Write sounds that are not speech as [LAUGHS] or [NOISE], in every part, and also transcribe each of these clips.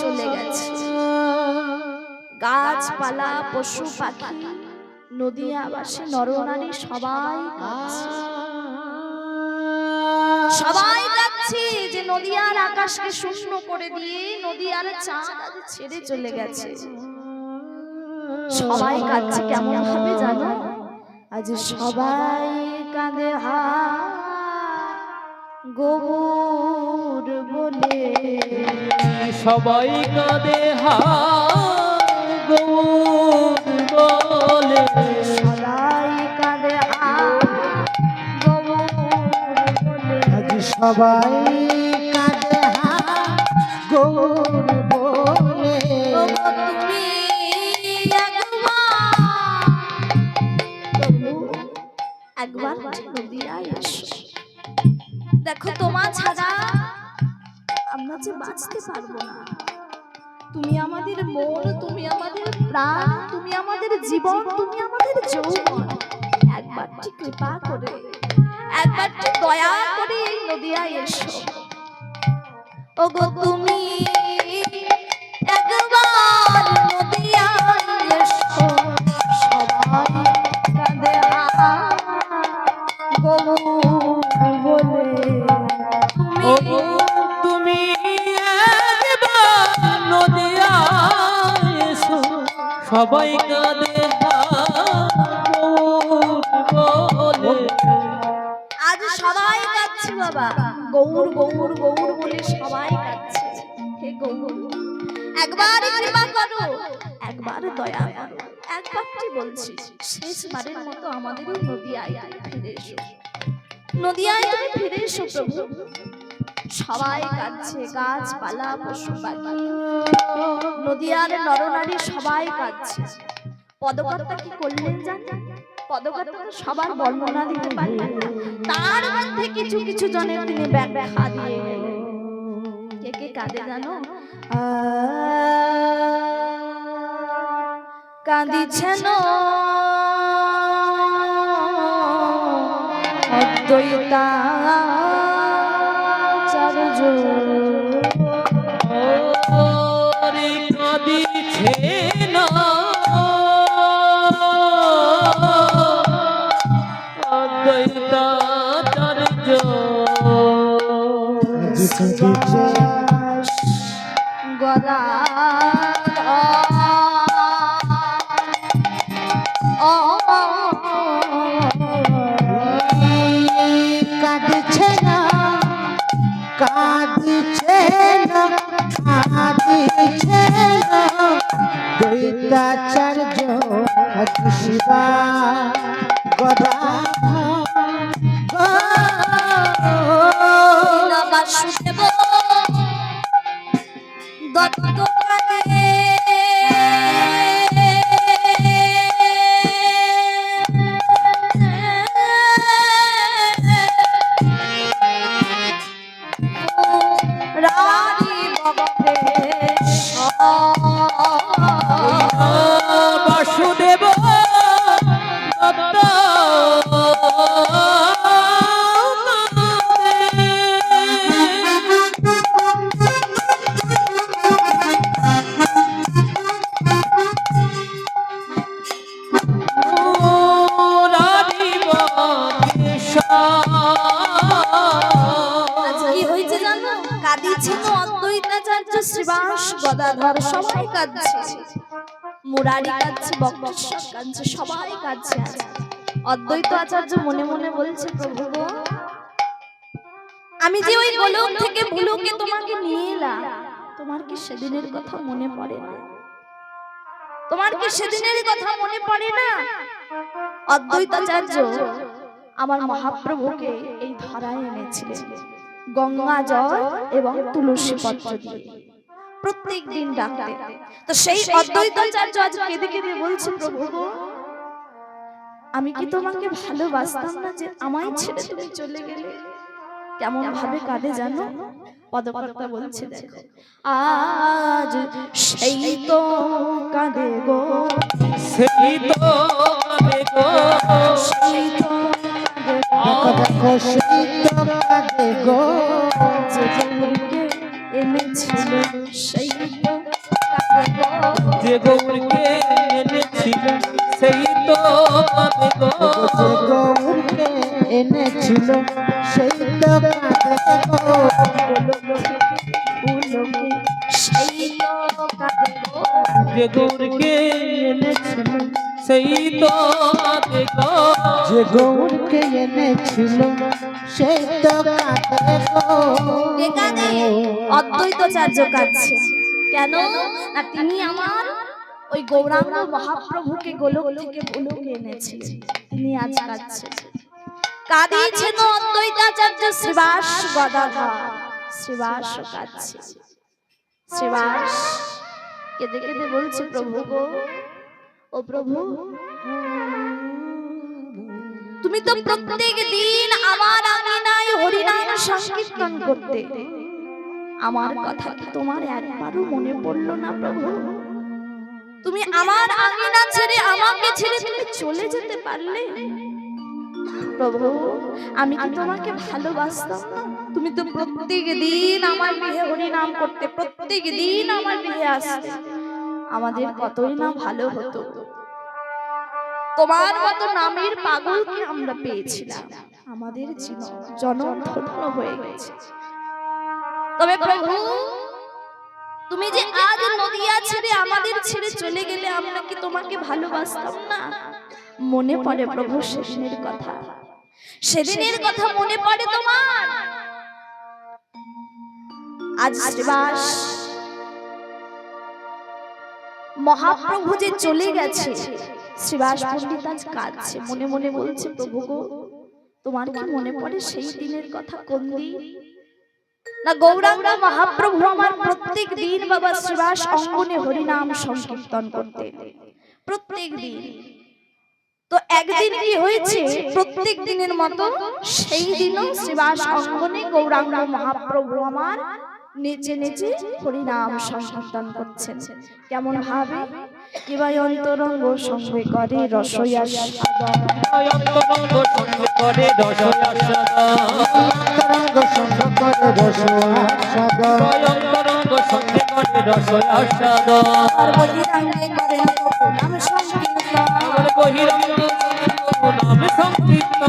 চলে গেছে। গাছপালা, পশু পাখি নদী আবাসে নরনারী সবাই সবাই কাঁদছে যে নদী আর আকাশকে শূন্য করে দিয়ে নদী আর চাঁদ ছেড়ে চলে গেছে। সবাই কাঁদছে, কেমন ভাবে জানো? আজ সবাই কাঁদে, হা, গোবর বলে। সবাই কাঁদে গৌর বলে। সবাই কাঁদে হা সবাই যে বাঁচতে পারব না। তুমি আমাদের মন তুমি আমাদের প্রাণ তুমি আমাদের জীবন তুমি আমাদের যৌবন। একবারটি কৃপা করে একবারটি দয়া করে এই নদিয়ায় এসো। ওগো তুমি সবাই কাঁদে আজ সবাই কাঁদছে বাবা। গৌর গৌর গৌর বলে সবাই কাঁদছে। হে গৌর, একবার কৃপা করো, একবার দয়া করো। একবারটি বলছি, শেষবারের মতো আমাদের নদিয়ায় ফিরে এসো। নদিয়ায় তুমি ফিরে এসো প্রভু। সবাই কাঁদছে, গাছপালা পশু পাখি নদিয়ার নরনারী সবাই কাঁদছে। পদকর্তা কি করলেন জানেন? পদকর্তা সবার বর্ণনা দিতে পারলেন তার মধ্যে কিছু কিছু জনের তিনি ব্যাখ্যা দিয়ে গেলেন। কে কে কাঁদে জানো? কাঁদিছেন অদ্বৈতা। কাঁদিছে Let's go. কাঁদছে কাঁদছে সবাই কাঁদছে অদ্বৈত আচার্য মনে মনে বলছে প্রভু গো, আমি যে ওই গোলক থেকে ভুলুকে তোমাকে নিয়ে এলাম। তোমার কি সেদিনের কথা মনে পড়ে না? তোমার কি সেদিনের কথা মনে পড়ে না? অদ্বৈতাচার্য আমার মহাপ্রভুকে এই ধরায় এনেছিলেন। গঙ্গা জল এবং তুলসী পত্র দিয়ে। প্রত্যেক দিন ডাকতে। তো সেই অদ্বৈতাচার্য আজ কেঁদে কেঁদে বলছে প্রভু আমি কি তোমাকে ভালোবাসতাম না যে আমায় ছেড়ে তুমি চলে গেলে? কেমন ভাবে কাঁদে জানো? পদকর্তা বলছে দেখো আজ সেই তো কাঁদে গো। সেই তো কাঁদে গো। সেই তো কাঁদে গো। দেখো দেখো সেই তো কাঁদে গো। এনেছিল সেই তো যে গৌরকে এনেছিল সেই তো যে গৌরকে এনেছিল সেই তো। যে গৌরকে এনেছিল সেই তো যে গৌরকে এনেছিল সেই তো কাঁদে গো কে কাঁদে? অদ্বৈতাচার্য কাঁদছে কেন? না, তিনি আমার ওই গৌরাঙ্গ মহাপ্রভুকে গোলক থেকে গোলকে এনেছিলেন। তিনি আজ কাঁদছেন কাঁদিয়েছেন অদ্বৈতাচার্য শ্রীবাস গদাধর। শ্রীবাস কাঁদছে। শ্রীবাস, কেঁদে কেঁদে বলছে, প্রভু গো, ও প্রভু, তুমি তো প্রত্যেক দিন আমার আঙিনায় হরিনাম সংকীর্তন করতে আমার কথা কি তোমার একবারও মনে পড়ল না প্রভু? তুমি আমার আঙিনা ছেড়ে আমাকে ছেড়ে তুমি চলে যেতে পারলে? প্রভু আমি কি তোমাকে ভালোবাসতাম? তুমি তো প্রত্যেক দিন আমার গৃহে হরিনাম করতে প্রত্যেক দিন আমার গৃহে আসতে। আমাদের কতই না ভালো হতো। তোমার মতো নামের পাগলকে আমরা পেয়েছিলাম। আমাদের জীবন জনম ধন্য হয়ে গেছে। তবে প্রভু, তুমি যে আজ নদিয়া ছেড়ে আমাদের ছেড়ে চলে গেলে আমরা কি তোমাকে ভালোবাসতাম না? মনে পড়ে প্রভু সেদিনের কথা। সেদিনের কথা মনে পড়ে তোমার। আজ শ্রীবাস মহাপ্রভু যে চলে গেছে, শ্রীবাস পণ্ডিত আজ কাঁদছে। মনে মনে বলছে, প্রভু গো, তোমার কি মনে পড়ে সেই দিনের কথা কোন দিন? না গৌরাঙ্গ মহাপ্রভু আমার প্রত্যেক দিন বাবা শ্রীবাস অঙ্গনে হরিনাম সংকীর্তন করতে। প্রত্যেক দিন। তো একদিন কি হয়েছে? প্রত্যেক দিনের মতো সেই দিনও শ্রীবাস অঙ্গনে গৌরাঙ্গ মহাপ্রভু আমার নেচে নেচে হরিনাম সংকীর্তন করছেন। কেমন ভাবে? কিবা অন্তরঙ্গ সঙ্গে করে রসইয়া অন্তরঙ্গ সঙ্গে করে সঙ্গ অন্তরঙ্গ সঙ্গে করে রসয়াসদা আর করে নাম সংকীর্তন। আমার নাম সংকীর্তন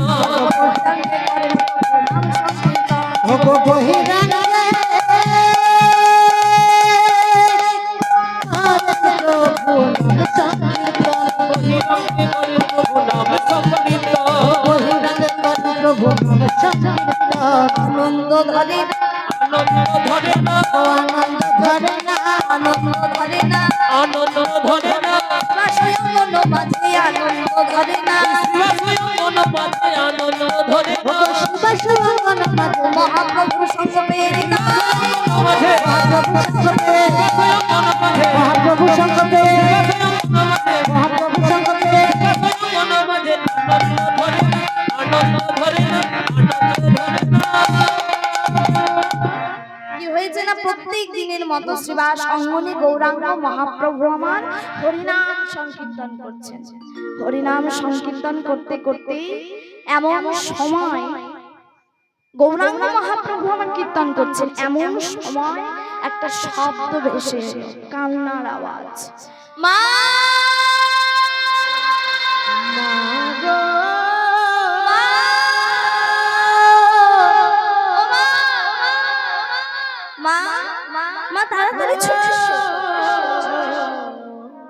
ধরে না আনন্দ ধরে না আনন্দ ধরে না। আনন্দ ধরে না আনন্দ ধরে না বাসয়ন মাঝে আনন্দ ধরে না। মন মাঝে আনন্দ ধরে না। শিবাশুমন মাঝে মহাপ্রভু সঙ্গ পেয়ে না। মহাপ্রভু সঙ্গে শ্রীবাস অঙ্গনে গৌরাঙ্গ মহাপ্রভু আমার হরিনাম সংকীর্তন করছেন। হরিনাম সংকীর্তন করতে করতে এমন সময় গৌরাঙ্গ মহাপ্রভু আমার কীর্তন করছেন। এমন সময় একটা শব্দ ভেসে কান্নার আওয়াজ। মা! মা মা তাড়াতাড়ি ছুটে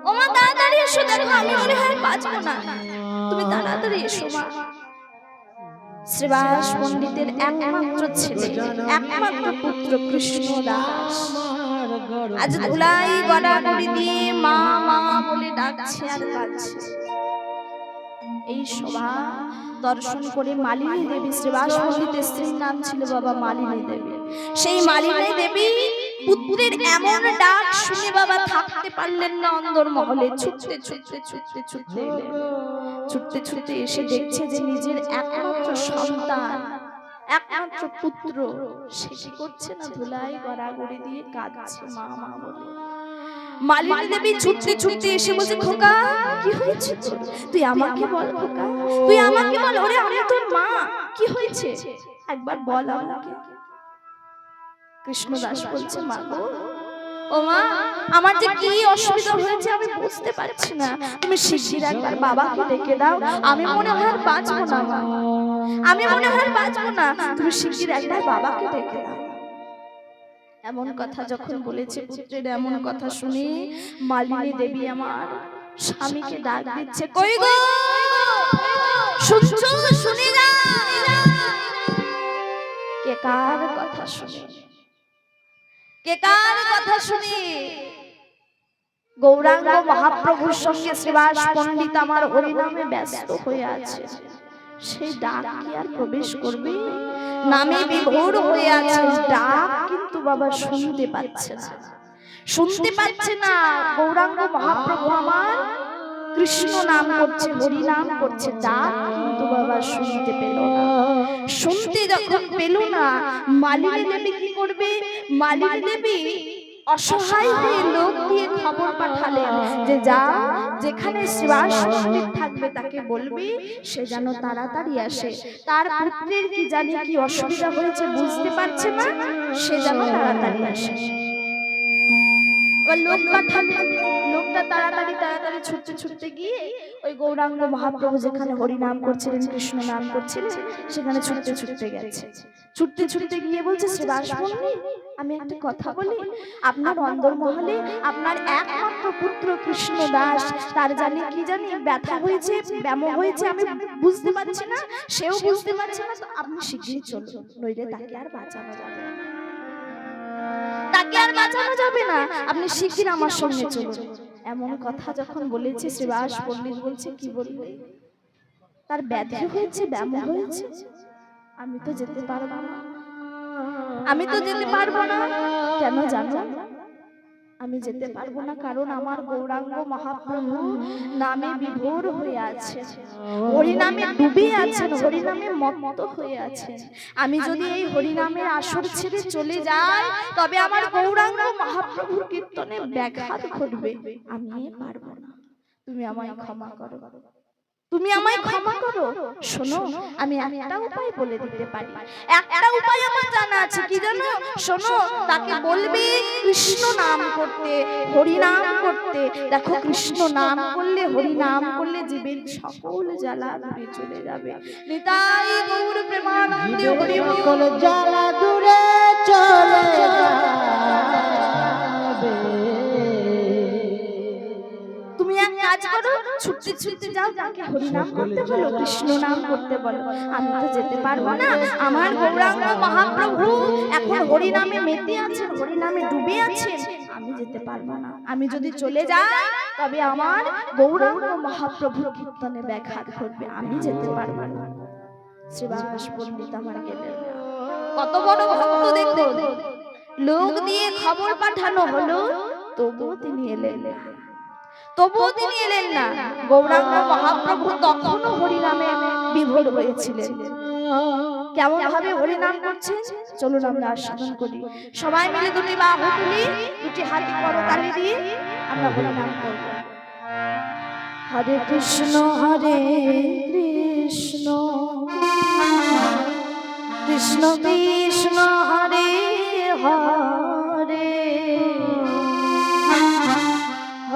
ও মা, তাড়াতাড়ি এসো, দেখো, আমি মনে হয় না। তুমি তাড়াতাড়ি এসো, মা। শ্রীবাস পণ্ডিতের একমাত্র ছেলে, একমাত্র পুত্র কৃষ্ণ দাস আজ ধুলাই গড়াগড়ি দিয়ে মা মা বলে ডাকছে আর কাঁদছে। এই শোভা দর্শন করে মালিনী দেবী শ্রীবাস পণ্ডিতের স্ত্রীর নাম ছিল বাবা মালিনী দেবী সেই মালিনী দেবী পুত্রের এমন ডাক শুনে বাবা থাকতে পারলেন না অন্দর মহলে ছুটতে ছুটতে ছুটতে ছুটতে ছুটতে ছুটতে এসে দেখছে যে নিজের একমাত্র সন্তান, একমাত্র পুত্র, সে কি করছে না ধুলাই গড়াগড়ি দিয়ে কাঁদছে মা মা বলে। মালিনী দেবী ছুটতে ছুটতে এসে বলছে খোকা কি হয়েছে? তুই আমাকে বল খোকা। তুই আমাকে বল ওরে আমি তোর মা। কি হয়েছে? একবার বল আমাকে। কৃষ্ণদাস বলছে মা গো ও মা আমার যে কি অসুবিধা হয়েছে আমি বুঝতে পারছি না। তুমি শিশির একবার বাবাকে ডেকে দাও আমি মনে হয় আর বাঁচবো না। আমি মনে হয় আর বাঁচবো না। তুমি শিশির একবার বাবাকে ডেকে দাও। এমন কথা যখন বলেছে পুত্রের এমন কথা শুনে মালিনী দেবী আমার স্বামীকে ডাক দিচ্ছে। কই গো? শুনছো? শুনে যা কে কার কথা শুনে? কে কার কথা শুনে? গৌরাঙ্গ মহাপ্রভুর সঙ্গে শ্রীবাস পণ্ডিত আমার হরিনামে ব্যস্ত হয়ে আছে। সেই ডাক কি আর প্রবেশ করবে? নামে বিভোর হয়ে আছে। ডাক কিন্তু বাবা শুনতে পাচ্ছে না। শুনতে পাচ্ছে না। গৌরাঙ্গ মহাপ্রভু আমার কৃষ্ণ নাম করছে হরি নাম করছে। ডাক কিন্তু বাবা শুনতে পেল না। শুনতে যখন পেল না মালিনী দেবী কি করবে? মালিনী দেবী অসহায় হয়ে লোক দিয়ে খবর পাঠালেন যে যা যেখানে শ্বাস পণ্ডিত থাকবে তাকে বলবি, সে যেন তাড়াতাড়ি আসে। তার পুত্রের কি জানি কি অসুবিধা হয়েছে বুঝতে পারছে না? সে যেন তাড়াতাড়ি আসে। লোক পাঠালেন লোকটা তাড়াতাড়ি তাড়াতাড়ি ছুটতে ছুটতে গিয়ে ওই গৌরাঙ্গ মহাপ্রভু যেখানে হরি নাম করছিলেন, কৃষ্ণ নাম করছিলেন, সেখানে ছুটতে ছুটতে গেছে। ছুটতে ছুটতে গিয়ে বলছে শ্রীবাস আমি একটা কথা বলি। আপনার অন্দরমহলে আপনার একমাত্র পুত্র কৃষ্ণ দাস। তার জানি কি জানি ব্যথা হয়েছে, ব্যামো হয়েছে, আমি বুঝতে পারছি না। সেও বুঝতে পারছে না, তো আপনি শিগগিরই চলুন, নইলে তাকে আর বাঁচানো যাবে না। তাকে আর বাঁচানো যাবে না। আপনি শিগগির আমার সঙ্গে চলুন। এমন কথা যখন বলেছে শ্রীবাস পণ্ডিত বলছে কি বলবে? তার ব্যাধি হয়েছে ব্যামো হয়েছে? আমি তো যেতে পারব না। আমি তো যেতে পারব না। কেন জানো? আমি যেতে পারব না কারণ আমার গৌরাঙ্গ মহাপ্রভু নামে বিভোর হয়ে আছে হরিনামে ডুবে আছেন হরিনামে মত্ত হয়ে আছে আমি যদি এই হরিনামের আসর ছেড়ে চলে যাই তবে আমার গৌরাঙ্গ মহাপ্রভুর কীর্তনে ব্যাঘাত ঘটবে। আমি পারব না। তুমি আমায় ক্ষমা করো। তুমি আমায় ক্ষমা করো। শোনো আমি একটা উপায় বলে দিতে পারি। একটা উপায় আমার জানা আছে কি জানো? শোনো তাকে বলবি কৃষ্ণ নাম করতে হরি নাম করতে। দেখো কৃষ্ণ নাম করলে হরি নাম করলে জীবের সকল জ্বালা দূরে চলে যাবে। নিতাই গৌর প্রেমানন্দে হরি সকল জ্বালা দূরে চলে যাবে। কাজ করো ছুটতে ছুটতে যাও তাকে হরি নাম করতে বলো কৃষ্ণ নাম করতে বলো। আমি তো যেতে পারব না। আমার গৌরাঙ্গ মহাপ্রভু এখন হরি নামে মেতে আছেন হরি নামে ডুবে আছেন। আমি যেতে পারব না। আমি যদি চলে যাই তবে আমার গৌরাঙ্গ মহাপ্রভুর কীর্তনে ব্যাঘাত ঘটবে। আমি যেতে পারব না। শ্রীবাস পণ্ডিত আমার গেলেন কত বড় ভক্ত দেখুন লোক দিয়ে খবর পাঠানো হলো তবুও তিনি এলেন না। তবুও তিনি এলেন না। গৌরাঙ্গ মহাপ্রভু তখনও হরিনামে বিভোর হয়েছিলেন। কেমন ভাবে হরিনাম করছেন? চলুন আমরা আস্বাদন করি। সবাই মিলে দুটি বাহু তুলি, দুটি হাতি করতালি দিয়ে আমরা হরিনাম করব। হরে কৃষ্ণ হরে কৃষ্ণ। কৃষ্ণ কৃষ্ণ, হরে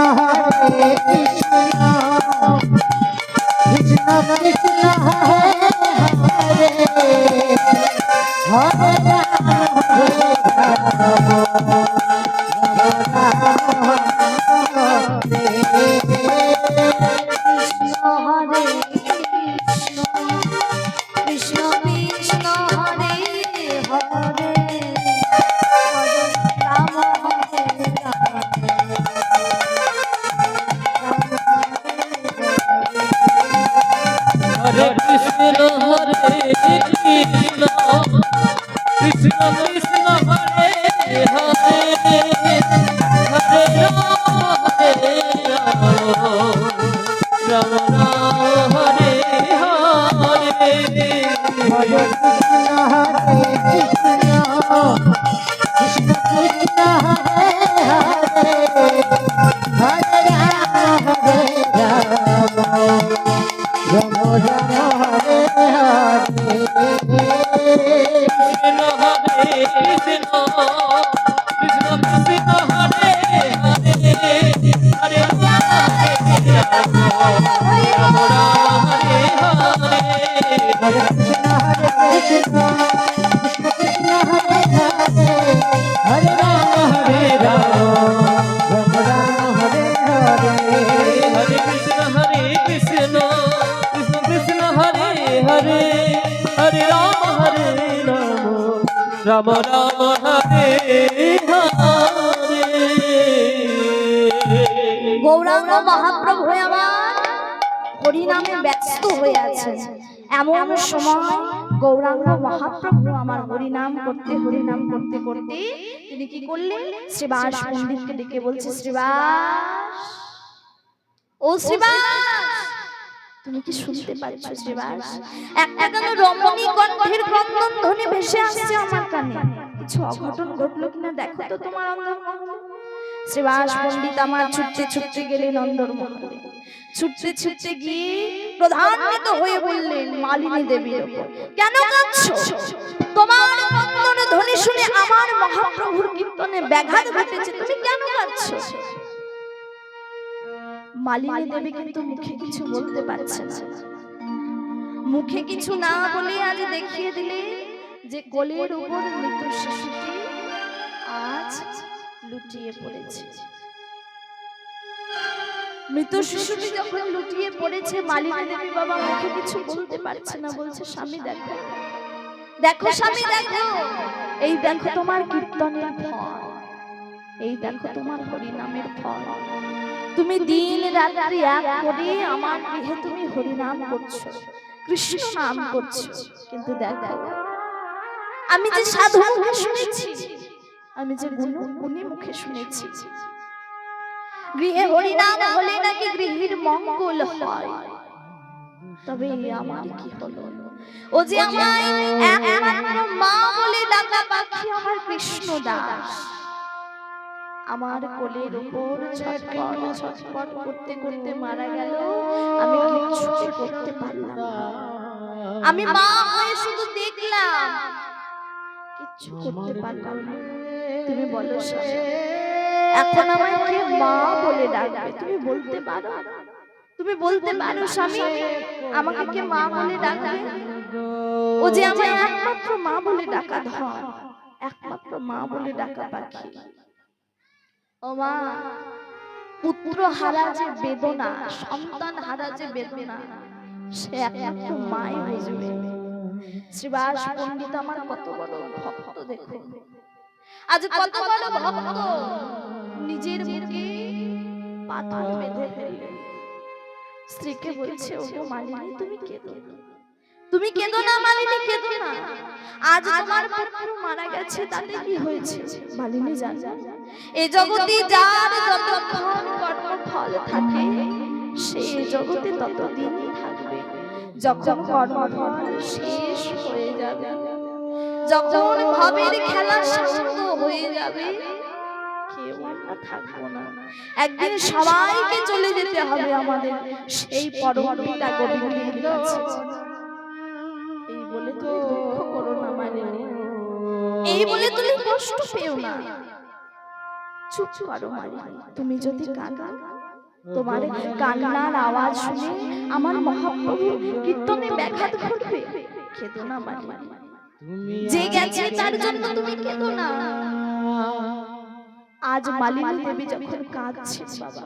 কৃষ্ণ [LAUGHS] কৃষ্ণ কৃষ্ণ কৃষ্ণ মহাপ্রভু আমার হরিনামে ব্যস্ত হয়ে আছে এমন সময় গৌরাঙ্গ মহাপ্রভু আমার হরিনাম করতে হরিনাম করতে করতে তিনি কি করলেন? শ্রীবাস পণ্ডিতকে ডেকে বলছে, শ্রীবাস! ও শ্রীবাস! তুমি কি শুনতে পাচ্ছ, শ্রীবাস? একটা কেন রমণী কণ্ঠের ক্রন্দন ধ্বনি ভেসে আসছে আমার কানে। কিছু অঘটন ঘটলো কিনা দেখো তো তোমার অন্তর্মহলে শ্রীবাস পণ্ডিত আমার ছুটতে ছুটতে গেলেন অন্দরমহলে। ছুটতে ছুটতে গিয়ে প্রধান্বিত হয়ে বললেন মালিনী দেবীর কেন কাঁদছো? তোমার নন্দন ধ্বনি শুনে আমার মহাপ্রভুর কীর্তনে ব্যাঘাত ঘটেছে। তুমি কেন কাঁদছো? মালিনী দেবী কিন্তু মুখে কিছু বলতে পারছে না। মুখে কিছু না বলে আজ দেখিয়ে দিলে যে কোলের উপর মৃত শিশুটি আজ লুটিয়ে পড়েছে। মৃত শিশুটি যখন লুটিয়ে পড়েছে মালিনী দেবী বাবা মুখে কিছু বলতে পারছে না বলছে স্বামী দেখো। দেখো। স্বামী দেখো। এই দেখো তোমার কীর্তনের ফল। এই দেখো তোমার হরিনামের ফল। তুমি দিন রাত্রি এক করে আমার গৃহে তুমি হরিনাম করছ। কৃষ্ণ নাম করছ। কিন্তু দেখো আমি যে সাধু শুনেছি আমি যে গুণ গুণী মুখে শুনেছি। গৃহে হরিনাম হলে নাকি গৃহের মঙ্গল হয়। তবে আমার কি হলো? ও যে আমায় একমাত্র মা বলে ডাকা পাখি আমার কৃষ্ণ দাস। আমার কোলের উপর ছটপট ছটপট করতে করতে মারা গেল। আমি কিচ্ছু করতে পারলাম আমি মা হয়ে শুধু দেখলাম। কিচ্ছু করতে পারলাম না। তুমি বলো এখন আমায় কে মা বলে ডাকবে? তুমি বলতে পারো? তুমি বলতে পারো স্বামী? আমাকে কে মা বলে ডাকবে? ও যে আমায় একমাত্র মা বলে ডাকা ধন একমাত্র মা বলে ডাকা পাখি। ও মা পুত্র হারা যে বেদনা সন্তান হারা যে বেদনা সে একমাত্র মাই বুঝবে শ্রীবাস পণ্ডিত আমার কত বড় ভক্ত দেখুন। আজ কত বড় ভক্ত? নিজের বুকে পাথর বেঁধে ফেললে স্ত্রীকে বলছে ও মালিনী তুমি কেঁদো তুমি কেঁদো না মালিনী কেঁদো না। আজ তোমার পুত্র মারা গেছে তাতে কি হয়েছে? মালিনী জানে। এ জগতে যার যতক্ষণ কর্মফল থাকে সে জগতে ততদিনই থাকবে। যখন কর্মফল শেষ হয়ে যাবে যখন ভবের খেলা শান্ত হয়ে যাবে একদিন সবাইকে চলে যেতে হবে আমাদের। সেই পরম পিতা গোবিন্দের কাছে এই বলে তুমি দুঃখ করো না মানে। এই বলে তুমি কষ্ট পেও না। চুপ করো মালিনী তুমি যদি কাঁদো তোমার কান্নার আওয়াজ শুনে আমার মহাপ্রভু কীর্তনে ব্যাঘাত ঘটবে। খেদো না মালিনী যে গেছে তার জন্য তুমি কেঁদো না। আজ মালিনী দেবী যখন কাঁদছে বাবা।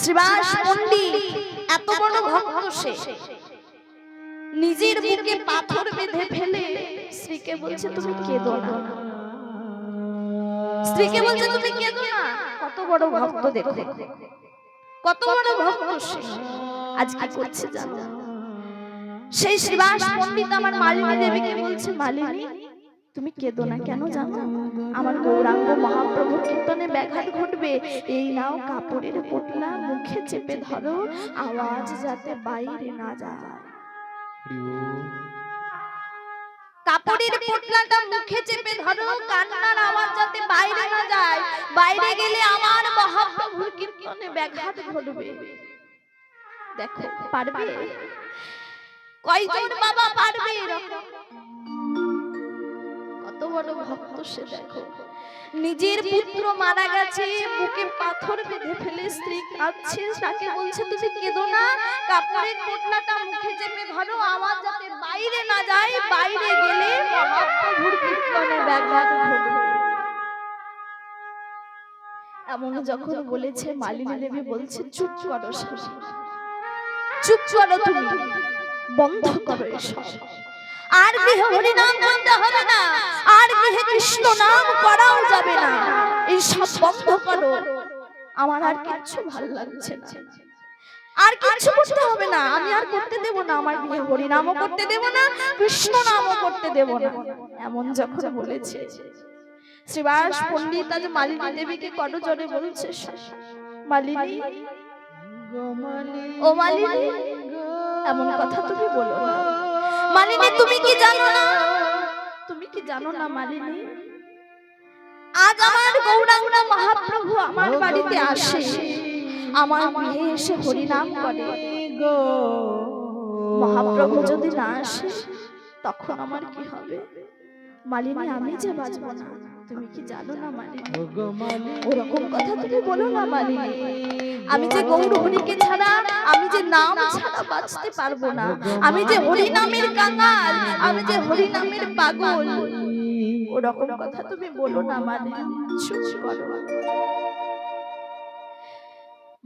শ্রীবাস পণ্ডিত এত বড় ভক্ত সে। নিজের বুকে পাথর বেঁধে ফেলে স্ত্রীকে বলছে তুমি কেঁদো না। স্ত্রীকে বলছে তুমি কেঁদো না। কত বড় ভক্ত দেখো। কত বড় ভক্ত সে। আজ কি করছে? জানো? সেই শ্রীবাস পণ্ডিত আমার মালিনী দেবীকে বলছে, মালিনী, তুমি কেঁদো না কেন জানো? আমার গৌরাঙ্গ মহাপ্রভুর কীর্তনে ব্যাঘাত ঘটবে। এই নাও কাপড়ের পোটলা, মুখে চেপে ধরো, আওয়াজ যাতে বাইরে না যায়। কাপড়ের পোটলাটা মুখে চেপে ধরো, কান্নার আওয়াজ যাতে বাইরে না যায়। বাইরে গেলে আমার মহাপ্রভুর কীর্তনে ব্যাঘাত ঘটবে। দেখো, পারবে? কয়জন বাবা পারবে কত বড় ভক্ত সে দেখো। নিজের পুত্র মারা গেছে বুকে পাথর বেঁধে ফেলে স্ত্রী কাঁদছে তাকে বলছে তুমি কেঁদো না কাপড়ের পোটলাটা মুখে চেপে ধরো আওয়াজ যাতে বাইরে না যায় বাইরে গেলে মহাপ্রভুর কীর্তনে ব্যাঘাত ঘটবে। এমন যখন বলেছে মালিনী দেবী বলছে চুপ করো। চুপ করো তুমি। বন্ধ করো এসব আর গৃহে হরি নাম করতে হবে না আর গৃহে কৃষ্ণ নাম করাও যাবে না। এই সব বন্ধ করো। আমার আর কিচ্ছু ভালো লাগছে না। আর কিচ্ছু করতে হবে না। আমি আর করতে দেব না আমার বিয়ে হরি নামও করতে দেব না কৃষ্ণ নামও করতে দেব না। এমন যখন বলেছে শ্রীবাস পণ্ডিত আজ মালিনী দেবীকে করজোরে বলছে মালিনী ও মালিনী এমন কথা তুমি বলো না। মালিনী তুমি কি জানো না? তুমি কি জানো না মালিনী? আজ আমার গৌরাঙ্গ মহাপ্রভু আমার বাড়িতে আসে। আমার মেয়ে এসে হরিনাম করে। মহাপ্রভু যদি না আসে তখন আমার কি হবে? মালিনী আমি যে বাঁচবো না তুমি কি জানো না মালিনী? ওরকম কথা তুমি বলো না মালিনী। আমি যে গৌর হরিকে ছাড়া আমি যে নাম ছাড়া বাঁচতে পারব না। আমি যে হরি নামের কাঙাল আমি যে হরি নামের পাগল ওরকম কথা তুমি বলো না মানে চুপ করো।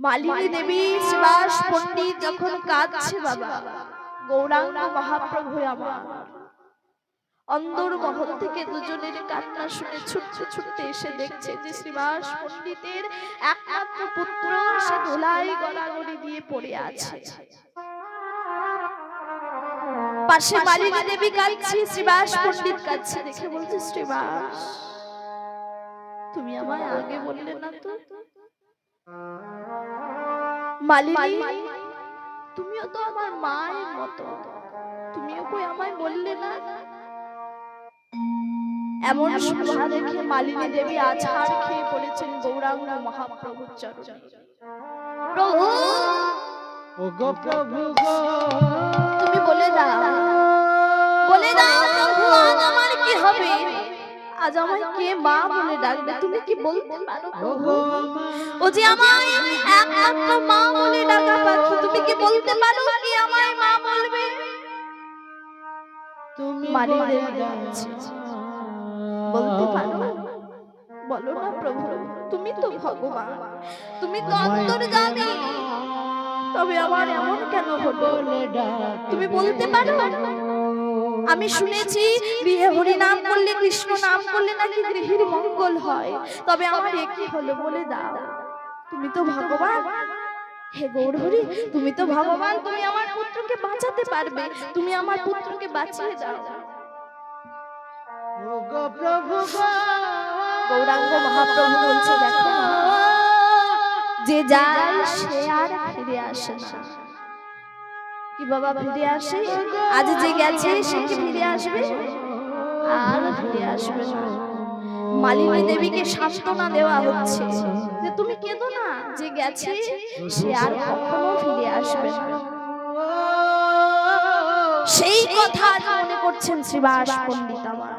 মালিনী দেবী শিবাস পণ্ডিত যখন কাঁদছে বাবা গৌরাঙ্গ মহাপ্রভু আমার। অন্দর মহল থেকে দুজনের কান্না শুনে ছুটতে ছুটতে এসে দেখছে যে শ্রীবাস পণ্ডিতের একমাত্র পুত্র, সে ধোলাই গলাগড়ি দিয়ে পড়ে আছে। পাশে মালিনী দেবী কাঁদছে, শ্রীবাস পণ্ডিত কাঁদছে দেখে বলছে, শ্রীবাস, তুমি আমায় আগে বললে না তো? মালিনী, তুমিও তো আমার মায়ের মতো। তুমিও কই আমায় বললে না? এমন সভা দেখে মালিনী দেবী আছাড় খেয়ে পড়েছেন গৌরাঙ্গ মহাপ্রভুর চরণে। প্রভু তুমি বলে দাও। বলে দাও। প্রভু আজ আমার কি হবে? আজ আমায় কে মা বলে ডাকবে? তুমি কি বলতে পারো? ও যে আমায় একমাত্র মা বলে ডাকা পাখি তুমি কি বলতে পারো কি আমায় মা বলবে? মালিনী দেবী ডাকছে। বলতে পারো? বলো না প্রভু তুমি তো ভগবান। তুমি তো তবে আমার এমন কেন হলো? তুমি বলতে পারো? আমি শুনেছি বিয়ে হরি নাম করলে কৃষ্ণ নাম করলে নাকি গৃহের মঙ্গল হয়। তবে আমার একই হলো বলে দাও। তুমি তো ভগবান। হে গৌরহরি তুমি তো ভগবান। তুমি আমার পুত্রকে বাঁচাতে পারবে। তুমি আমার পুত্রকে বাঁচিয়ে দাও। গৌরাঙ্গ মহাপ্রভু বলছে, দেখো যে যায় সে আর ফিরে আসে না। কি বাবা ফিরে আসে? আজ যে গেছে, সে কি ফিরে আসবে? আর ফিরে আসবে না। মালিনী দেবীকে সান্ত্বনা দেওয়া হচ্ছে যে তুমি কেঁদো না, যে গেছে, সে আর কখনো ফিরে আসবে না। সেই কথা মনে করছেন শ্রীবাস পণ্ডিত আমার।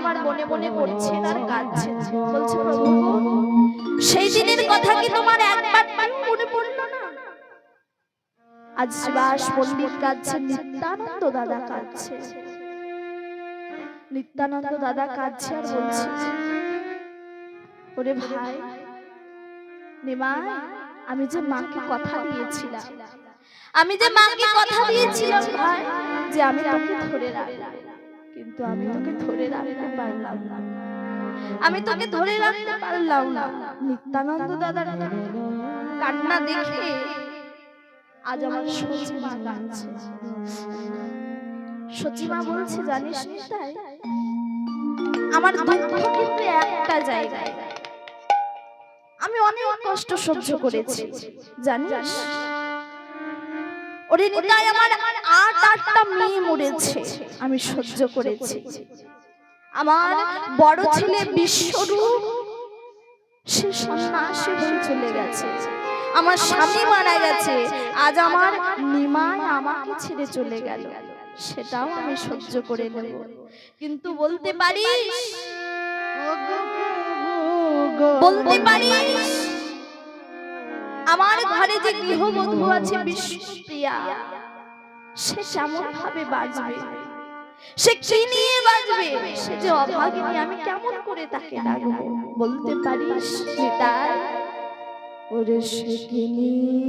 আমার মনে মনে করছেন আর কাঁদছেন। বলছে, প্রভু সেই দিনের কথা কি তোমার একবার পড়ল না? আজ শ্রীবাস পণ্ডিত কাঁদছেন, নিত্যানন্দ দাদা কাঁদছে। আর বলছে, ওরে ভাই, নিমাই, আমি যে মাকে কথা দিয়েছিলাম, আমি যে মাকে কথা দিয়েছিলাম ভাই, যে আমি তোকে ধরে রাখব কিন্তু আমি তোকে ধরে রাখতে পারলাম না। আমি তোকে ধরে রাখতে পারলাম না। নিত্যানন্দ দাদার কান্না দেখে আজ আমার সচিমা কাঁদছে। সচিমা বলছে জানিস তাই? আমার দুঃখ কিন্তু একটা জায়গায়। আমি অনেক কষ্ট সহ্য করেছি। জানিস? ওরে নিতাই আমার আট আটটা মেয়ে মরেছে। আমি সহ্য করেছি। আমার বড় ছেলে বিশ্বরূপ সে সন্ন্যাসী হয়ে চলে গেছে। আমার স্বামী মারা গেছে। আজ আমার নিমায় আমাকে ছেড়ে চলে গেল। সেটাও আমি সহ্য করে নেব। কিন্তু বলতে পারিস? বলতে পারিস? আমার ঘরে যে গৃহবধূ আছে বিষ্ণুপ্রিয়া সে কেমন ভাবে বাঁচবে? সে কি নিয়ে বাজবে সে যে অভাগিনী আমি কেমন করে তাকে ডাকবো? বলতে পারিস সেটা ওরে সে কি নিয়ে